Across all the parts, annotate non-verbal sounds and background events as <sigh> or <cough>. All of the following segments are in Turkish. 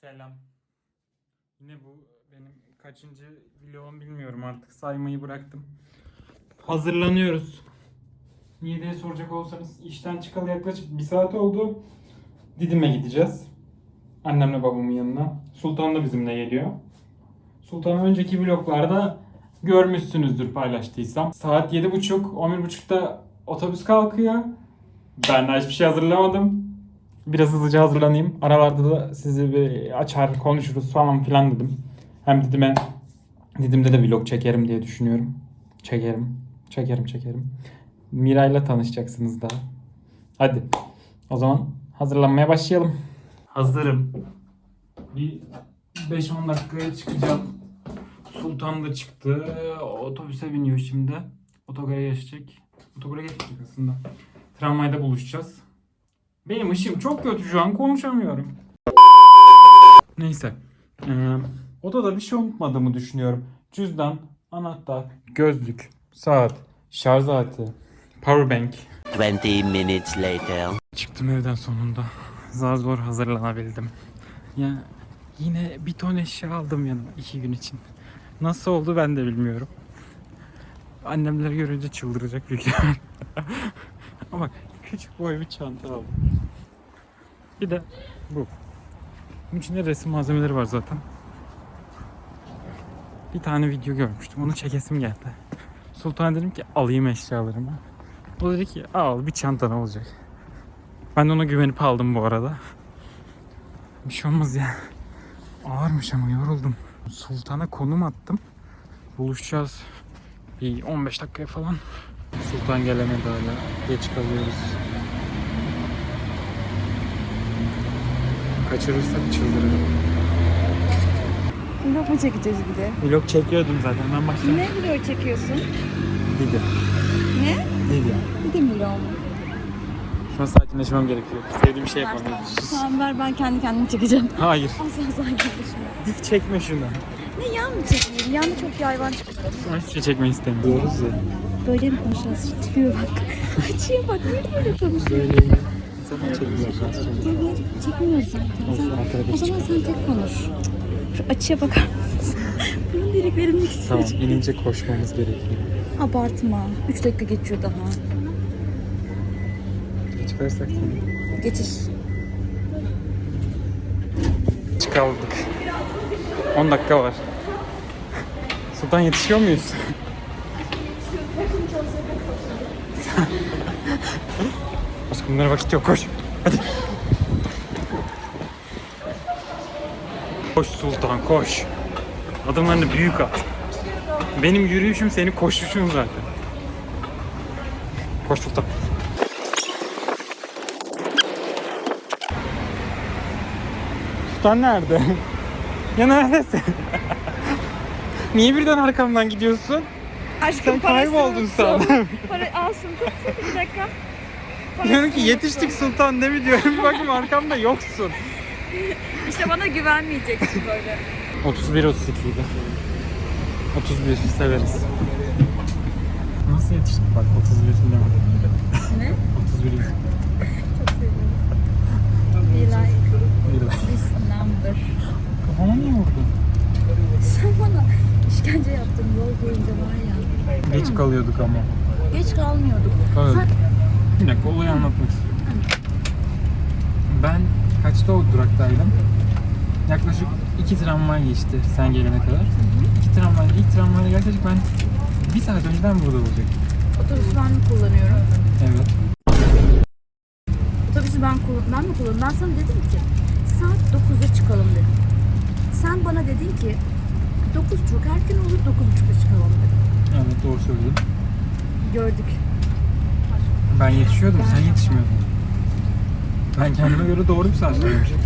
Selam. Yine bu benim kaçıncı vlogum bilmiyorum artık saymayı bıraktım. Hazırlanıyoruz. Niye diye soracak olsanız işten çıkalı yaklaşık bir saat oldu. Didim'e gideceğiz. Annemle babamın yanına. Sultan da bizimle geliyor. Sultan'ı önceki vloglarda görmüşsünüzdür paylaştıysam. Saat 7.30, 11.30'da otobüs kalkıyor. Ben daha hiçbir şey hazırlamadım. Biraz hızlıca hazırlanayım. Aralarda da sizi bir açar konuşuruz falan filan dedim. Hem Didim'e Didim'de de vlog çekerim diye düşünüyorum. Çekerim. Çekerim çekerim. Miray'la tanışacaksınız daha. Hadi. O zaman hazırlanmaya başlayalım. Hazırım. Bir 5-10 dakikaya çıkacağım. Sultan da çıktı. Otobüse biniyor şimdi. Otogara geçecek. Otogara geçecek aslında. Tramvayda buluşacağız. Benim ışığım çok kötü şu an konuşamıyorum. Neyse. Ee, odada bir şey unutmadığımı düşünüyorum. Cüzdan, anahtar, gözlük, saat, şarj aleti, powerbank. 20 minutes later. Çıktım evden sonunda. Zar zor hazırlanabildim. Ya yine bir ton eşya aldım yanıma iki gün için. Nasıl oldu ben de bilmiyorum. Annemler görünce çıldıracak büyük. <laughs> Ama bak küçük boy bir çanta aldım. Bir de bu. Bunun içinde resim malzemeleri var zaten. Bir tane video görmüştüm. Onu çekesim geldi. Sultan dedim ki alayım eşyalarımı. O dedi ki al bir çanta ne olacak. Ben de ona güvenip aldım bu arada. Bir şey olmaz ya. Ağırmış ama yoruldum. Sultan'a konum attım. Buluşacağız. Bir 15 dakikaya falan. Sultan gelemedi hala. Geç kalıyoruz. Kaçırırsak çıldırırım. Vlog mu çekeceğiz bir de? Vlog çekiyordum zaten. Ben başladım. Ne vlog çekiyorsun? Dedi. Ne? Dedi. Bir de vlog mu? Şu an sakinleşmem gerekiyor. Sevdiğim şey yapmam tamam. gerekiyor. Tamam ver ben kendi kendime çekeceğim. Hayır. Asla sakinleşme. Dik çekme şunu. Ne yan mı çekeyim? Yan çok yayvan çıkıyor. An hiçbir şey çekmeyi istemiyoruz ya. Böyle mi konuşacağız? Tipiyor bak. <laughs> Açıya bak. Niye böyle konuşuyorsun? Böyle Evet. Çekmiyoruz zaten. Olsun, Sen, arkada o zaman sen tek konuş. Şu açıya bakar mısın? Bunun deliklerini Tamam inince koşmamız gerekiyor. Abartma. 3 dakika geçiyor daha. Geç kalırsak seni. Geçiş. Geç kaldık. 10 dakika var. Sultan yetişiyor muyuz? Bunlara vakit yok koş. Hadi. Koş Sultan koş. Adımlarını büyük at. Benim yürüyüşüm senin koşuşun zaten. Koş Sultan. Sultan nerede? <laughs> ya neredesin? <laughs> Niye birden arkamdan gidiyorsun? Aşkım Sen kayboldun sen. Para al şunu tut tut bir dakika. Diyorum ki yetiştik Sultan ne mi diyorum. Bir <laughs> Bakın arkamda yoksun. İşte bana güvenmeyeceksin böyle. 31 32 idi. 31 severiz. Nasıl yetiştik bak 31 ne var? Ne? 31 'iz. Be like Bir de- this number. Kafama niye vurdun? Sen bana işkence yaptın yol boyunca var ya. Geç kalıyorduk ama. Geç kalmıyorduk. Evet. Sen Bir dakika olayı anlatmak istiyorum. Ben kaçta o duraktaydım? Yaklaşık iki tramvay geçti sen gelene kadar. İki tramvay, ilk tramvayla yaklaşık ben bir saat önceden burada olacaktım. otobüsü ben mi kullanıyorum? Evet. Otobüsü ben, kullan ben mi kullanıyorum? Ben sana dedim ki saat 9'da çıkalım dedim. Sen bana dedin ki 9 çok erken olur 9.30'da çıkalım dedim. Evet doğru söyledin. Gördük. Ben yetişiyordum, sen yetişmiyordun. Ben kendime göre doğru bir saat söylemişim.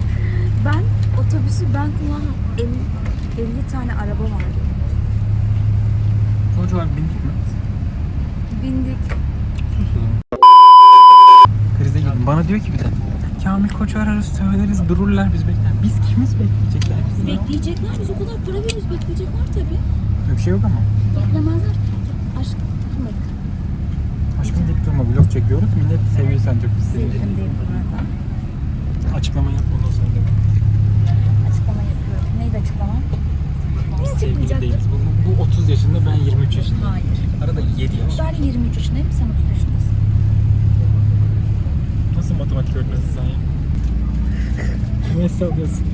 Ben otobüsü ben kullandım. 50, 50 tane araba vardı. Sonuç olarak bindik mi? Bindik. Sus o zaman. Krize girdim. Bana diyor ki bir de Kamil Koç'u ararız, söyleriz, dururlar biz bekler. Biz kimiz bekleyecekler bizi? ya? Bekleyecekler biz o kadar para veriyoruz bekleyecekler tabii. Öyle bir şey yok ama. Beklemezler. Aşk bak. Aşkın deyip durma vlog çekiyoruz. Millet seviyor sence biz seviyoruz. Sevgilim değil bu. Açıklama yap ondan sonra devam. Açıklama yapıyorum. Neydi açıklamam? Biz sevgili değiliz. Bu, bu 30 yaşında ben 23 yaşındayım. Hayır. Arada 7 yaş. Ben 23 yaşındayım, sen 30 yaşındasın. Nasıl matematik öğretmenisin sen ya? Neyse alıyorsun.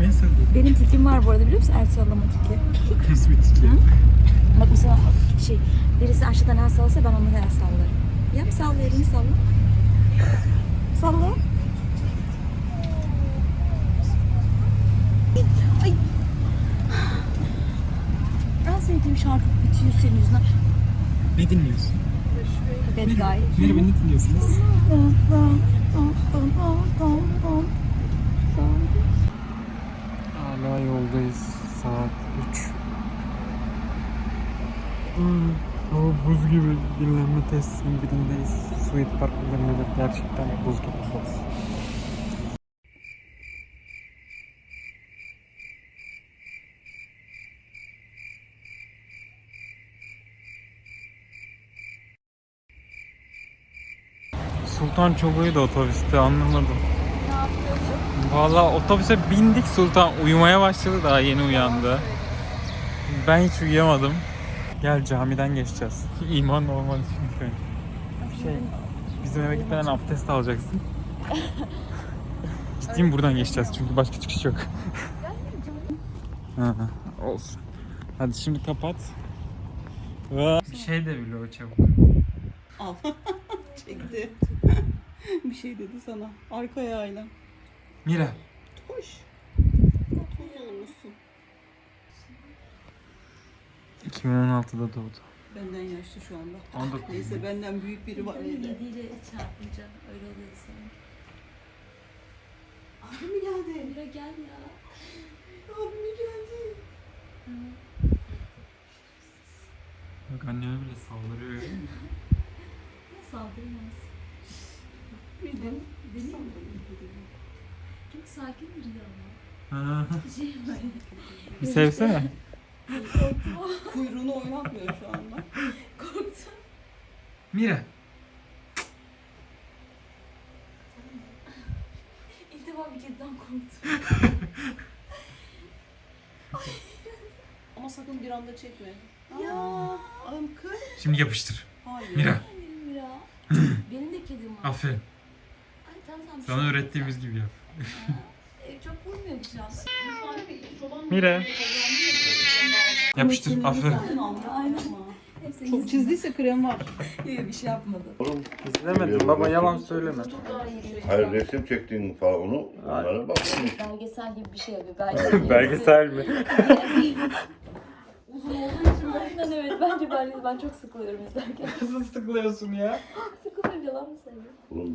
Kime sallıyorsun? Benim tikim var bu arada biliyor musun? El sallama tiki. Nasıl bir tiki? Bak mesela şey, birisi aşağıdan el sallasa ben ona da el sallarım. Yap salla, elini salla. Salla. Ay. En sevdiğim şarkı bitiyor senin yüzünden. Ne dinliyorsun? Bad Guy. Merhaba ne dinliyorsunuz? Hala yoldayız. Saat 3. Hmm, Hava buz gibi dinlenme tesisinin birindeyiz. Sweet Park dinlenmeleri gerçekten buz gibi burası. Sultan çok uyudu otobüste anlamadım. Valla otobüse bindik Sultan uyumaya başladı daha yeni uyandı. Ben hiç uyuyamadım. Gel camiden geçeceğiz. <laughs> İman olmalı çünkü. Şey, bizim eve gitmeden abdest alacaksın. <laughs> Ciddiyim buradan geçeceğiz çünkü başka çıkış yok. Ha, olsun. Hadi şimdi kapat. Bir şey de vlog çabuk. Al. <laughs> Çekti. bir şey dedi sana. Arka ayağıyla. Mira. Hoş. Toz olmuşsun. 2016'da doğdu. Benden yaşlı şu anda. 19 <laughs> Neyse benden büyük biri var evde. Yediyle çarpınca öyle oluyor sanırım. Abi mi geldi? Mira gel ya. Abi mi geldi? Bak anneme bile saldırıyor. <laughs> Saldırmaz. Bildin. Değil mi? Çok sakin biri ama. Şey böyle. Bir sevsene. Kuyruğunu oynatmıyor şu anda. Korktum. Mira. İlk defa bir kediden korktum. Ama sakın bir anda çekme. Ya. Am kız. Şimdi yapıştır. Hayır. Mira. Hayır Mira. <clears throat> Benim de kedim var. Aferin. Sana öğrettiğimiz gibi yap. E, çok vurmuyor şu an. Mira. Yapıştır. Sinirli Aferin. Hepsi Çok çizdiyse krem var. Bir şey yapmadı. İzlemedim baba yalan söyleme. İyi. Hayır resim çektiğin falan onu onlara bak. Belgesel gibi bir şey yapıyor. Belgesel. Belgesel mi? Uzun olduğu için aynen evet. Bence belgesel. Ben çok sıkılıyorum izlerken. Nasıl sıkılıyorsun ya? <laughs> Sıkılıyorum yalan mı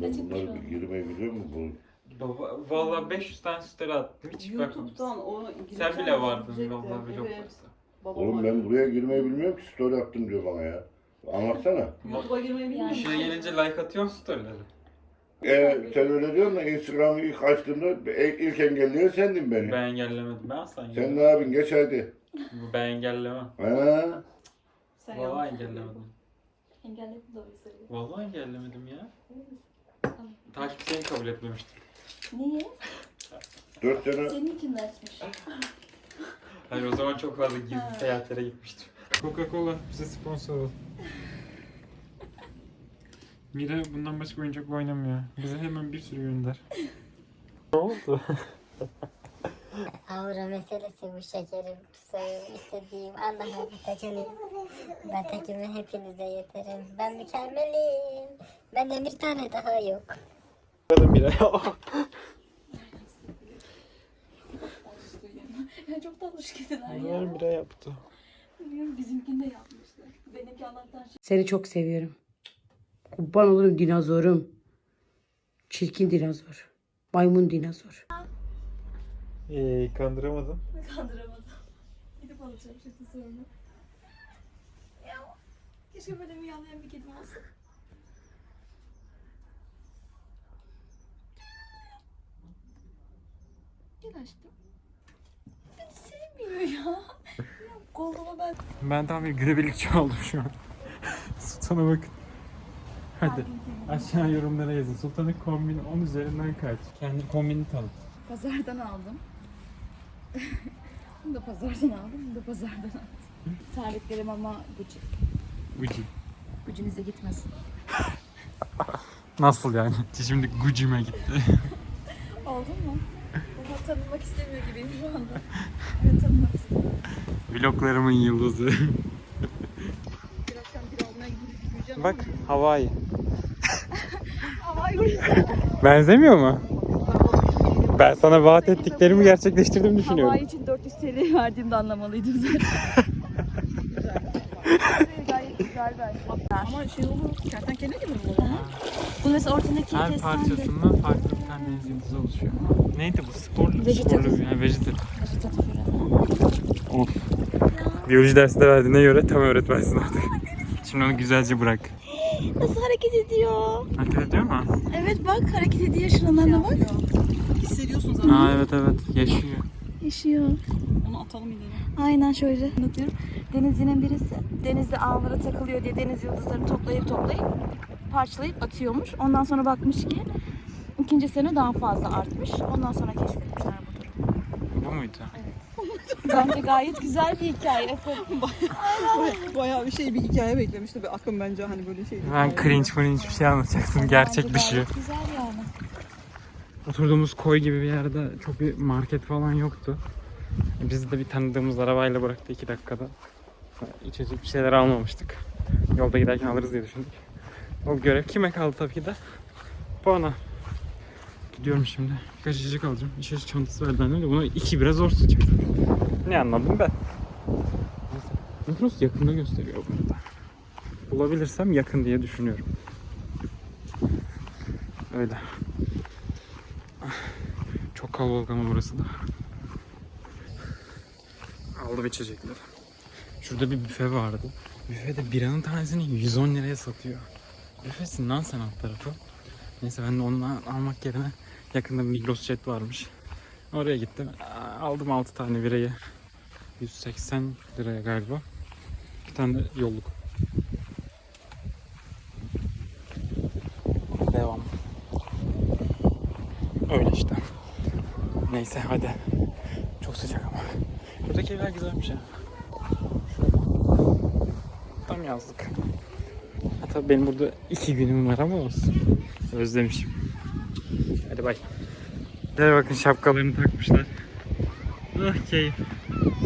ben Açık bunları şu an. yürümeyi biliyor musun? Bu Baba vallahi 500 tane story attım hiç bakmamışsın. YouTube'dan o Sen bile vardın vallahi vlog. Babam Oğlum ben buraya girmeyi bilmiyorum ki story attım diyor bana ya. Anlatsana. <laughs> YouTube'a girmeyi bilmiyor Yani- İşine musun? gelince like atıyor storyleri. Ee, sen öyle diyorsun da Instagram'ı ilk açtığımda e- ilk engelleyen sendin beni. Ben engellemedim ben asla Sen engellemedim. ne yapın geç hadi. Ben engellemem. Ha? Sen Vallahi yanlış engellemedim. Engelledim doğru söylüyorum. Vallahi engellemedim ya. Takip seni kabul etmemiştim. Niye? Dört sene Senin için de açmış. Hayır o zaman çok fazla gizli Ha. seyahatlere gitmiştim. Coca-Cola bize sponsor ol. Mira bundan başka oyuncak oynamıyor. Bize hemen bir sürü gönder. Ne oldu? <laughs> Avra meselesi bu şekerim. Söyle istediğim Allah'a bir tekelim. Ben tekimi hepinize yeterim. Ben mükemmelim. Benden bir tane daha yok. Mira. <laughs> ya çok tatlı şu kediler ya. Mira yaptı. Bilmiyorum bizimkini de yapmışlar. Benimki Allah'tan şey. Seni çok seviyorum. Kurban olurum dinozorum. Çirkin dinozor. Maymun dinozor. Ee, kandıramadım. <laughs> Kandıramadım. Gidip alacağım şimdi sonra. Ya keşke böyle miyavlayan bir kedim olsa. Gel aşkım. Beni sevmiyor ya. ya koluma ben Ben tam bir gülebilikçi oldum şu an. <laughs> Sultan'a bakın. Hadi aşağı yorumlara yazın. Sultan'ın kombini 10 üzerinden kaç? Kendi kombini tanıt. pazardan aldım. Bunu da pazardan aldım, bunu da pazardan aldım. Terliklerim ama Gucci. Gucci. Gucci'nize gitmesin. Nasıl yani? Şimdi Gucci'me gitti. <laughs> Oldun mu? Baba tanınmak istemiyor gibiyim şu anda. Evet tanınmak istiyorum. Vloglarımın yıldızı. Bir akşam bir almaya gidip yürüyeceğim Bak Hawaii. <laughs> Havayı <laughs> Benzemiyor mu? Ben sana vaat ettiklerimi gerçekleştirdim düşünüyorum. Havai için 400 TL verdiğimde anlamalıydım zaten. Gayet güzel bence. Ama şey olur, kertenkele gibi mi olur? Bu mesela ortadaki Her kessen de parçasından farklı bir tane deniz yıldızı oluşuyor. Neydi bu? Sporlu. Vejetatif. Sporlu bir yani vejetatif. vejetatif ürün. Of. Biyoloji dersinde verdiğine göre tam öğretmensin artık. Şimdi onu güzelce bırak. Nasıl hareket ediyor? Hareket ediyor mu? Evet bak hareket ediyor şuralarına bak. Aa evet evet yaşıyor. Yaşıyor. Onu atalım ileri. Aynen şöyle anlatıyorum. Denizcinin birisi denizde ağlara takılıyor diye deniz yıldızlarını toplayıp toplayıp parçalayıp atıyormuş. Ondan sonra bakmış ki ikinci sene daha fazla artmış. Ondan sonra keşfetmişler bu durumu. Bu muydu? <laughs> Bence gayet güzel bir hikaye. <laughs> Bayağı bir şey bir hikaye beklemiş tabii akın bence hani böyle şey. Ben cringe cringe bir şey anlatacaksın. Gerçek dışı. gayet Güzel yani. Oturduğumuz koy gibi bir yerde çok bir market falan yoktu. Biz de bir tanıdığımız arabayla bıraktı iki dakikada. İçecek bir şeyler almamıştık. Yolda giderken alırız diye düşündük. O görev kime kaldı tabii ki de? Bana. Gidiyorum şimdi. Birkaç içecek alacağım. İçecek çantası verdi annem de buna iki biraz zor sıcak. Ne anladım ben? Neyse. Migros yakında gösteriyor burada. Bulabilirsem yakın diye düşünüyorum. Öyle. Çok kalabalık ama burası da. Aldım içecekleri. Şurada bir büfe vardı. Büfede biranın tanesini 110 liraya satıyor. Büfesin lan sen alt tarafı. Neyse ben de ondan almak yerine yakında bir Migros Jet varmış. Oraya gittim. Aldım 6 tane birayı. 180 liraya galiba. Bir tane de yolluk. Devam. Öyle işte. Neyse hadi. Çok sıcak ama. Buradaki evler güzelmiş ya. Tam yazlık. Hatta benim burada iki günüm var ama olsun. Özlemişim. Hadi bay. Gel bakın şapkalarını takmışlar. Ah keyif.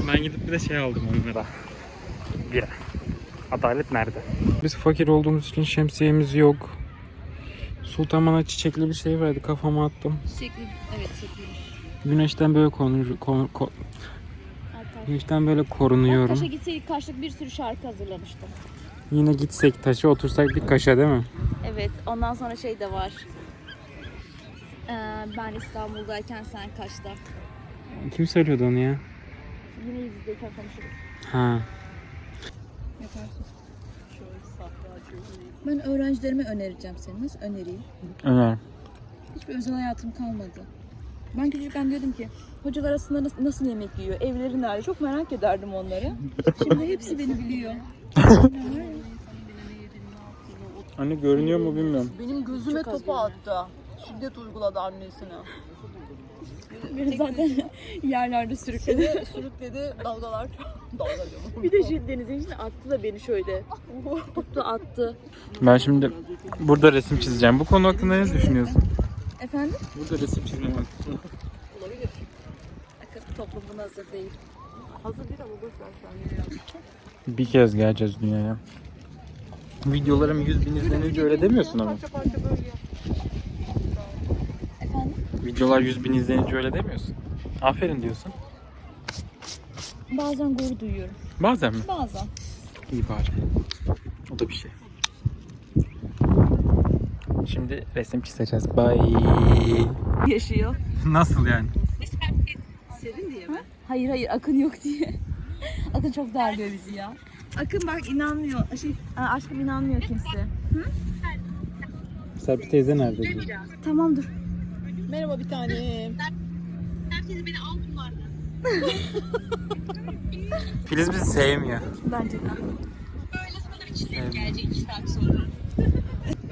Ben gidip bir de şey aldım onlara. Bira. Adalet nerede? Biz fakir olduğumuz için şemsiyemiz yok. Sultanbana çiçekli bir şey verdi kafama attım. Şekli, evet şekli. Güneşten böyle korunur, ko- ko- güneşten böyle korunuyorum. Kaş'a gitseydik Kaş'lık bir sürü şarkı hazırlamıştım. Yine gitsek taşı otursak bir kaşa değil mi? Evet ondan sonra şey de var. Ee, ben İstanbul'dayken sen Kaş'ta. Kim söylüyordu onu ya? Yine yüz yüzeyken konuşuruz. Ha. Ben öğrencilerime önereceğim seni. Nasıl önereyim? Öner. Hiçbir özel hayatım kalmadı. Ben küçükken diyordum ki hocalar aslında nasıl, nasıl yemek yiyor, evleri nerede çok merak ederdim onları. Şimdi hepsi beni biliyor. Anne görünüyor mu bilmiyorum. Benim gözüme topu attı. Şiddet uyguladı annesine. Beni zaten <laughs> yerlerde sürükledi. Seni sürükledi dalgalar. Dalga diyorum. <laughs> Bir de şu denizin içine attı da beni şöyle. Tuttu attı. Ben şimdi burada resim çizeceğim. Bu konu hakkında ne düşünüyorsun? Efendim? Burada resim çizmem hakkında. Akıl toplum buna hazır değil. Hazır değil ama boş ver sen ya. Bir kez geleceğiz dünyaya. Videolarım 100 bin izlenince öyle demiyorsun ama. Parça parça böyle. Efendim? Videolar 100 bin izlenince öyle demiyorsun. Aferin diyorsun. Bazen gurur duyuyorum. Bazen mi? Bazen. İyi bari. O da bir şey. Şimdi resim çizeceğiz. Bye. Yaşıyor. <laughs> Nasıl yani? Serin diye mi? Hayır hayır Akın yok diye. <laughs> Akın çok darlıyor bizi ya. Akın bak inanmıyor. Şey, Aa, aşkım inanmıyor kimse. Serpil teyze nerede? diyor. Tamam dur. Merhaba bir tanem. Filiz bizi sevmiyor. Bence de.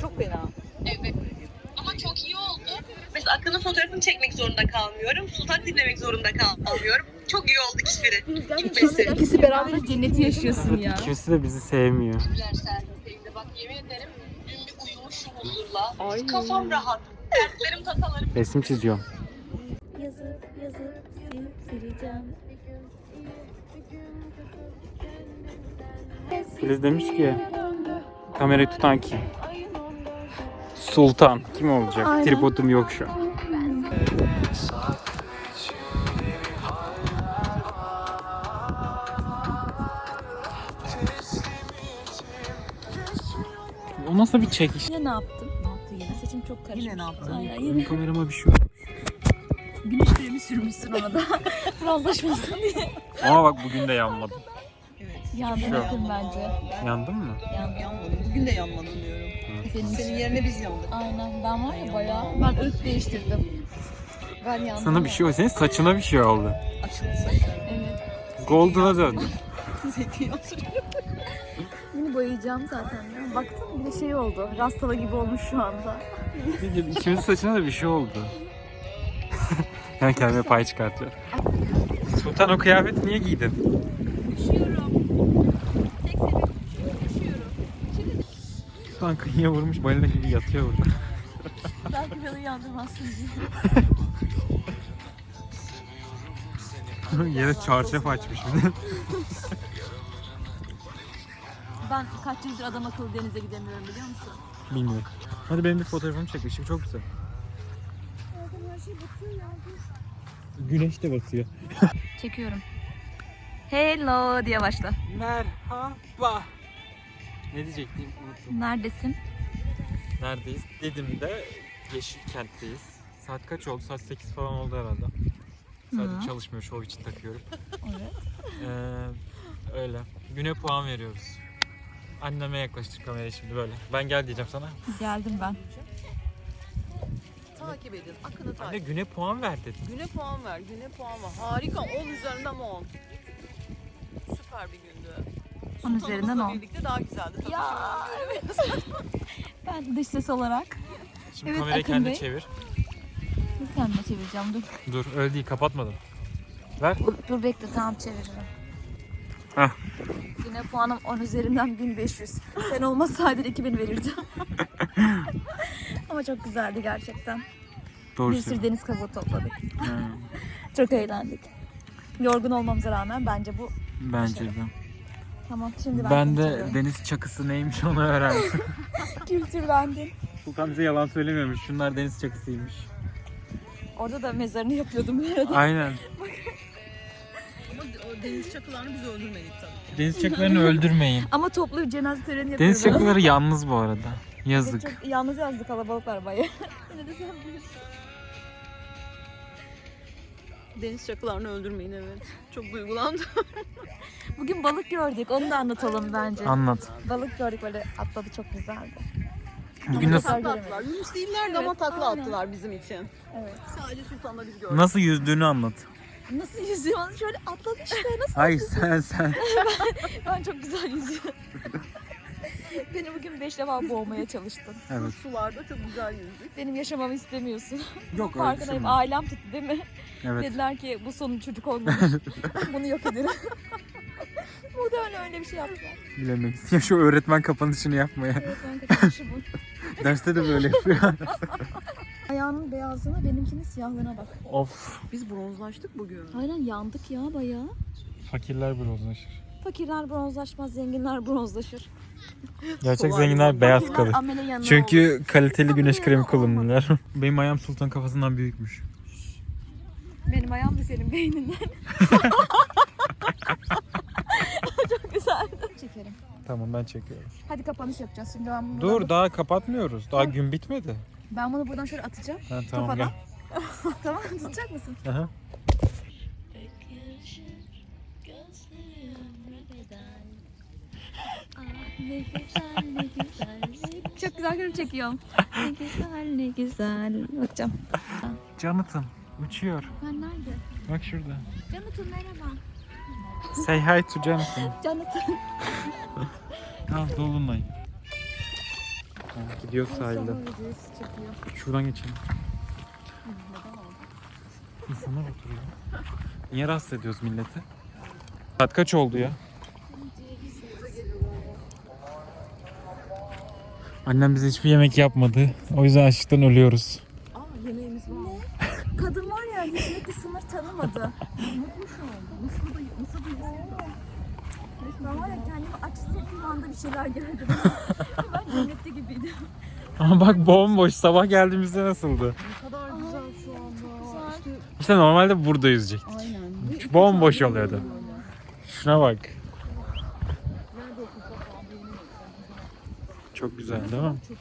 Çok fena. Evet. Ama oldu. Akın'ın fotoğrafını çekmek zorunda kalmıyorum. Sultan dinlemek zorunda kalmıyorum. Çok iyi olduk hiçbiri. İkisi, ikisi beraber cenneti yaşıyorsun ya. Kimisi de bizi sevmiyor. Gülersen teyze bak yemin ederim dün bir uyumuşum huzurla. Kafam rahat. Dertlerim tasalarım. Resim çiziyorum. Yazıp yazıp silip sileceğim. Filiz demiş ki kamerayı tutan kim? Sultan. Kim olacak? Tripodum yok şu an. Nasıl bir çekiş? Yine ne yaptım? Ne yaptı yine? Saçım çok karışmış. Yine ne yaptın? Aynen yine. kamerama bir şey oldu. Güneş kremi sürmüşsün ona da. <laughs> Bronzlaşmasın diye. Ama bak bugün de yanmadım. Yandın Şu. yakın bence. Yandın mı? Yandın. Yanmadım. Bugün de yanmadın diyorum. Senin, Senin yerine biz yandık. Aynen ben var ya bayağı ben ırk değiştirdim. Ben yandım. Sana bir şey oldu. Senin saçına bir şey oldu. Açıldı saçlar. Evet. Golden'a döndün. <laughs> Zeytinyağı sürüyor. Boyayacağım zaten ya. Baktın bir de şey oldu. Rastala gibi olmuş şu anda. İkimizin saçına da bir şey oldu. <laughs> yani kendime pay çıkartıyor. Sultan o kıyafeti niye giydin? Üşüyorum. Tek üşüyorum. Sultan kıyıya vurmuş balina gibi yatıyor burada. Belki beni uyandırmazsın diye. <laughs> Yere çarşaf açmış bir de. Ben kaç yıldır adam akıllı denize gidemiyorum biliyor musun? Bilmiyorum. Hadi benim bir fotoğrafımı çek. Işık çok güzel. Güneş de batıyor. <laughs> Çekiyorum. Hello diye başla. Merhaba. Ne diyecektim unuttum. Neredesin? Neredeyiz? Didim'de Yeşilkent'teyiz. Saat kaç oldu? Saat 8 falan oldu herhalde. Sadece Hı. çalışmıyor, şov için takıyorum. Evet. Ee, öyle. Güne puan veriyoruz. Anneme yaklaştır kamerayı şimdi böyle. Ben gel diyeceğim sana. Geldim ben. Takip edin. Akını Anne takip. güne puan ver dedim. Güne puan ver. Güne puan ver. Harika. 10 üzerinden 10. Süper bir gündü. On üzerinden Sultanımızla 10. birlikte daha güzeldi. Tabii Ya. şu an göremeyiz. <laughs> Ben dış ses olarak. Şimdi Evet, kamerayı Akın kendine Bey. çevir. Bir kendime çevireceğim dur. Dur öyle değil kapatmadım. Ver. Dur bekle tamam çeviririm. Heh. Yine puanım 10 üzerinden 1500. Sen olmasaydın 2000 verirdim. Ama çok güzeldi gerçekten. Doğru bir sürü deniz kabuğu topladık. Ha, Çok eğlendik. Yorgun olmamıza rağmen bence bu Bence de. tamam şimdi ben, Ben de çeviriyorum. deniz çakısı neymiş onu öğrendim. <laughs> kültürlendim. Sultan bize yalan söylemiyormuş. Şunlar deniz çakısıymış. Orada da mezarını yapıyordum bir arada. Aynen. <laughs> Ama o deniz çakılarını biz öldürmedik tabii ki. Deniz çakılarını öldürmeyin. <laughs> Ama toplu bir cenaze töreni yapıyorduk. Deniz çakıları yalnız bu arada. Yazık. Çok yalnız yazdı kalabalıklar bayağı. <laughs> Yine de sen bilirsin. Deniz çakılarını öldürmeyin evet. Çok duygulandım. <laughs> Bugün balık gördük. Onu da anlatalım bence. Anlat. Balık gördük böyle atladı çok güzeldi. Bugün nasıl Takla attılar. Yunus değillerdi ama Evet, takla aynen. attılar bizim için. Evet. Sadece Sultan'la biz gördük. nasıl yüzdüğünü anlat. Nasıl yüzüyor? Şöyle atladı işte. Nasıl? <laughs> Hayır sen sen. <laughs> Ben çok güzel yüzüyorum. <laughs> Beni bugün beş defa boğmaya çalıştın. Evet. Sularda çok güzel yüzdük. Benim yaşamamı istemiyorsun. Yok öyle Farkındayım. düşünme. Ailem tuttu değil mi? Evet. Dediler ki bu sonun çocuk olmamış. Bunu yok edelim. Muhtemelen öyle bir şey yaptılar. Bilemeyiz. Ya şu öğretmen kapanışını yapmaya. Evet, ben kaçmışı bu. Derste de böyle yapıyor. Ayağının beyazlığına benimkinin siyahlığına bak. of. Biz bronzlaştık bugün. Aynen yandık ya bayağı. Fakirler bronzlaşır. Fakirler bronzlaşmaz, zenginler bronzlaşır. Gerçek Kolay zenginler beyaz Fakirler kalır. amele yanına. Çünkü kaliteli güneş kremi kullanırlar. <laughs> Benim ayağım Sultan kafasından büyükmüş. Benim ayağım da senin beyninden. <laughs> <laughs> Çok güzeldi. Çekerim. Tamam ben çekiyorum. Hadi kapanış yapacağız şimdi ben bunu Dur daha kapatmıyoruz. Daha gün bitmedi. Ben bunu buradan şöyle atacağım. Ha, tamam Kafadan. gel. <laughs> tamam tutacak mısın? Aha. Ne güzel ne güzel. Çok güzel film çekiyorum. Ne güzel ne güzel. Bakacağım. Jonathan uçuyor. Ben nerede? Bak şurada. Jonathan merhaba. Say hi to Jonathan. Jonathan. Ha Dolunay. Gidiyor sahilde. Şuradan geçelim. İnsanlar oturuyor. Niye rahatsız ediyoruz milleti? Saat kaç oldu ya? Annem bize hiçbir yemek yapmadı. O yüzden açlıktan ölüyoruz. Kadın var ya hizmetli sınır tanımadı. Ben var ya kendimi aç hissettiğim anda bir şeyler gördüm. <laughs> Ama bak bomboş. Sabah geldiğimizde nasıldı? Ne kadar güzel şu anda. İşte İşte normalde burada yüzecektik. aynen. Bomboş oluyordu. Şuna bak. Çok güzel değil mi? Çok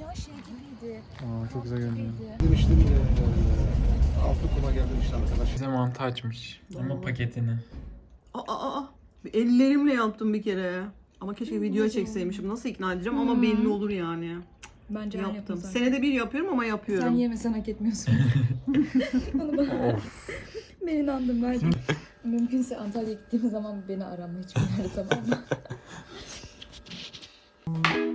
ya şey gibiydi. Aa, çok güzel görünüyor. Demiştim eee, altı kuma geldim işte arkadaş. Bize mantı açmış. Ama paketini. Aa, aa, aa. Ellerimle yaptım bir kere. Ama keşke video çekseymişim. Nasıl ikna edeceğim ama hmm. belli olur yani. Bence Yaptım. yapmasam. Senede bir yapıyorum ama yapıyorum. Sen yapıyorum. yemesen hak etmiyorsun. <laughs> Onu bana. ben inandım ben. Mümkünse Antalya'ya gittiğim zaman beni arama hiçbir yerde tamam mı? <laughs>